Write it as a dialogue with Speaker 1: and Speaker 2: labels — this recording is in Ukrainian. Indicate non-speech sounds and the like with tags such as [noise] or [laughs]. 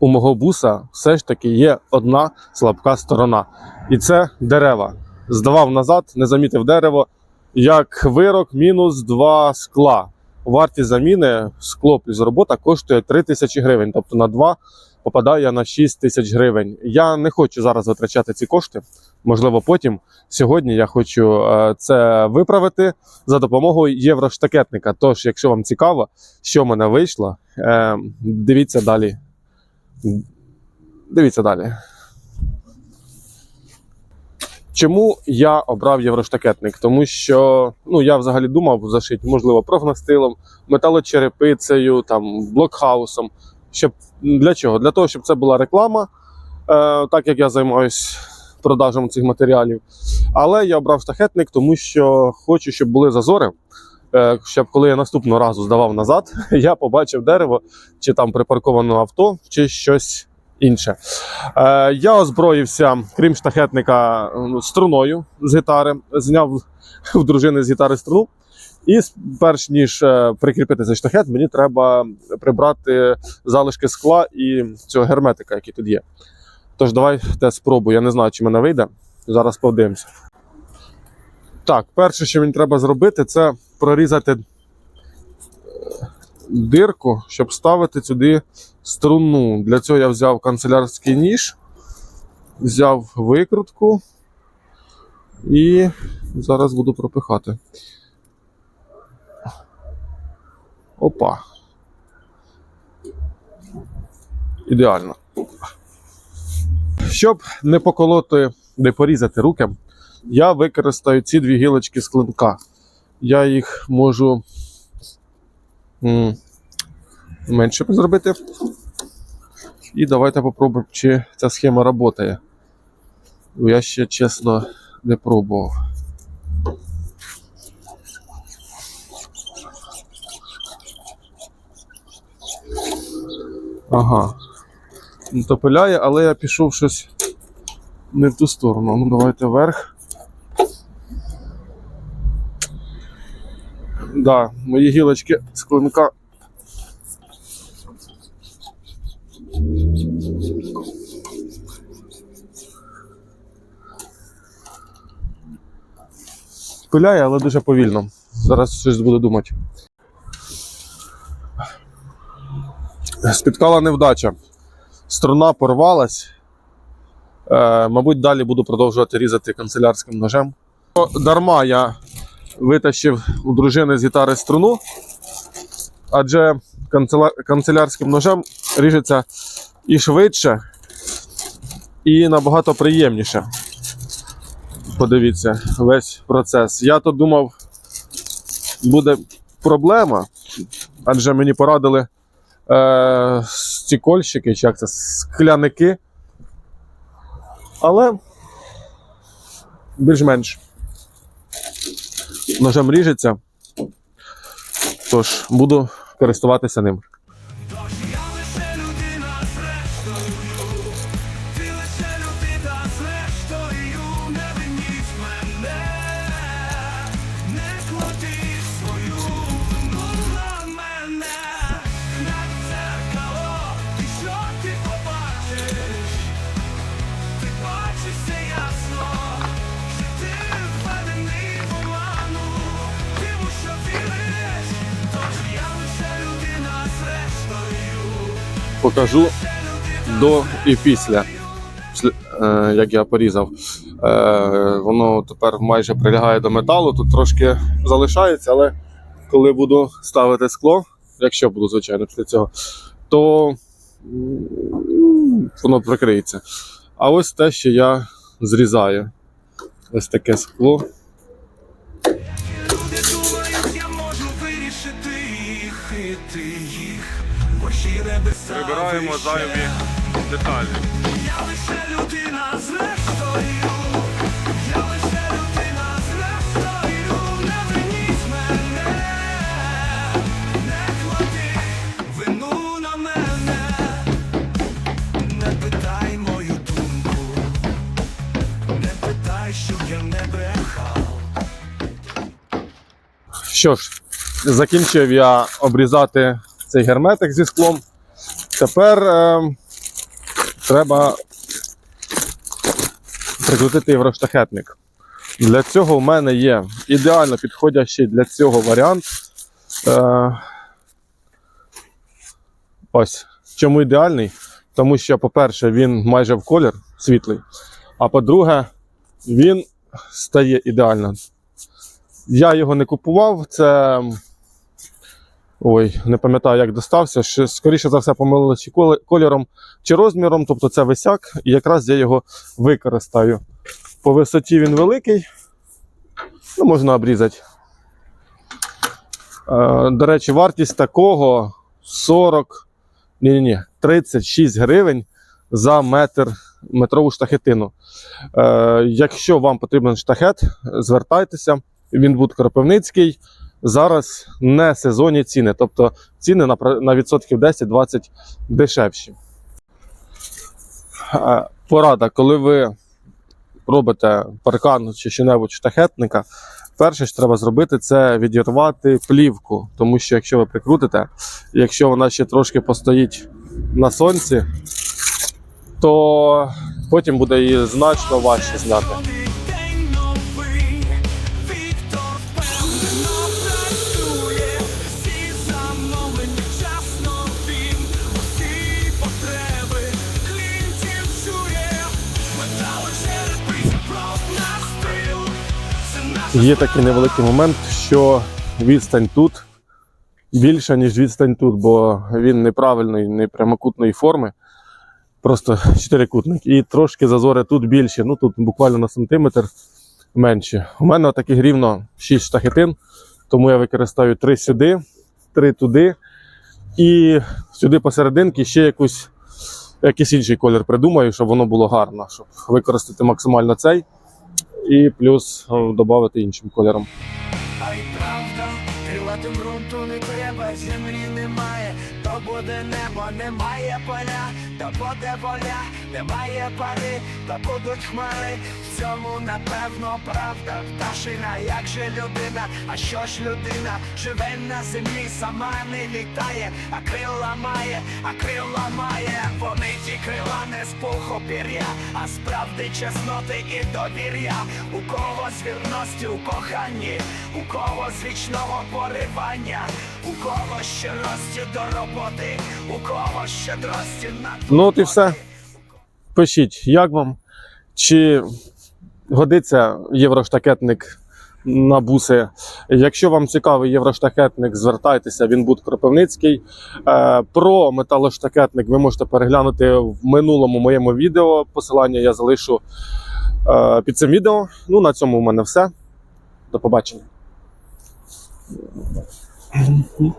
Speaker 1: у мого буса все ж таки є одна слабка сторона. І це дерева. Здавав назад, не замітив дерево. Як вирок, мінус 2 скла. Вартість заміни скло плюс робота коштує 3 тисячі гривень. Тобто на 2 попадає на 6 тисяч гривень. Я не хочу зараз витрачати ці кошти. Можливо, потім. Сьогодні я хочу е, це виправити за допомогою євроштакетника. Тож, якщо вам цікаво, що в мене вийшло, е, дивіться далі. Дивіться далі. Чому я обрав євроштакетник? Тому що ну, я взагалі думав зашити, можливо, профнастилом, металочерепицею, там, блокхаусом. Щоб, для чого? Для того, щоб це була реклама, е, так як я займаюся продажем цих матеріалів. Але я обрав штахетник, тому що хочу, щоб були зазори. Е, Щоб коли я наступного разу здавав назад, [laughs] я побачив дерево, чи там припарковане авто, чи щось інше. Е, я озброївся, крім штахетника, струною з гітари, зняв [laughs] в дружини з гітари струну. І перш ніж е, прикріпити цей штахет, мені треба прибрати залишки скла і цього герметика, який тут є. Тож давайте спробую. Я не знаю, чи мене вийде. Зараз подивимося. Так, перше, що мені треба зробити, це прорізати е, дирку, щоб ставити сюди струну. Для цього я взяв канцелярський ніж, взяв викрутку і зараз буду пропихати. Опа. Ідеально. Щоб не поколоти, не порізати руки, я використаю ці дві гілочки з клинка. Я їх можу менше зробити. І давайте попробуємо, чи ця схема працює. Я ще чесно не пробував. Ага. Ну, то але я пішов щось не в ту сторону. Ну, давайте вверх. Да, мої гілочки з клинка. Пиляє, але дуже повільно. Зараз щось буду думати. Спіткала невдача. Струна порвалась. Е, мабуть, далі буду продовжувати різати канцелярським ножем. Дарма я витащив у дружини з гітари струну, адже канцелярським ножем ріжеться і швидше, і набагато приємніше. Подивіться весь процес. Я то думав, буде проблема, адже мені порадили е, стікольщики, чи як це, скляники. Але більш-менш ножем ріжеться. Тож буду користуватися ним. Покажу до і після, е, як я порізав. Е, воно тепер майже прилягає до металу, тут трошки залишається, але коли буду ставити скло, якщо буду, звичайно, після цього, то воно прикриється. А ось те, що я зрізаю. Ось таке скло.
Speaker 2: Небеса
Speaker 1: зайві деталі.
Speaker 2: Я лише людина зрештою, я лише людина зрештою, не виніть мене, не клади вину на мене, не питай мою думку, не питай, щоб я не брехав.
Speaker 1: Що ж, закінчив я обрізати цей герметик зі склом. Тепер е, треба прикрутити євроштахетник. Для цього в мене є ідеально підходящий для цього варіант. Е, ось. Чому ідеальний? Тому що, по-перше, він майже в колір світлий. А по-друге, він стає ідеально. Я його не купував, це. Ой, не пам'ятаю, як достався. Ще, скоріше за все, помилилися чи кольором чи розміром, тобто це висяк, і якраз я його використаю. По висоті він великий, ну, можна обрізати. Е, до речі, вартість такого 40, ні, ні, ні, 36 гривень за метр метрову штахетину. Е, якщо вам потрібен штахет, звертайтеся. Він буде Кропивницький. Зараз не сезонні ціни, тобто ціни на, відсотків 10-20 дешевші. Е, Порада, коли ви робите паркан чи що-небудь штахетника, перше, що треба зробити, це відірвати плівку. Тому що якщо ви прикрутите, якщо вона ще трошки постоїть на сонці, то потім буде її значно важче зняти. Є такий невеликий момент, що відстань тут більша, ніж відстань тут, бо він неправильної, не прямокутної форми, просто чотирикутник. І трошки зазори тут більші, ну тут буквально на сантиметр менші. У мене таких рівно 6 штахетин, тому я використаю 3 сюди, 3 туди. І сюди посерединки ще якусь, якийсь інший колір придумаю, щоб воно було гарно, щоб використати максимально цей і плюс е, додати іншим кольором.
Speaker 2: Ґрунту не треба, землі немає, то буде небо, немає поля, то буде воля, немає пари, то будуть хмари. В цьому напевно правда, пташина, як же людина, а що ж людина? Живе на землі, сама не літає, а крила має, а крила має, вони ті крила не з пуху пір'я, а справди чесноти і довір'я. У кого з вірності у коханні, у кого з вічного поривання, у кого щирості до роботи, у кого щедрості на
Speaker 1: Ну от і все. Пишіть, як вам? Чи годиться євроштакетник на буси? Якщо вам цікавий євроштакетник, звертайтеся, він буде Кропивницький. Е, Про металоштакетник ви можете переглянути в минулому моєму відео. Посилання я залишу е, під цим відео. Ну, на цьому в мене все. До побачення. and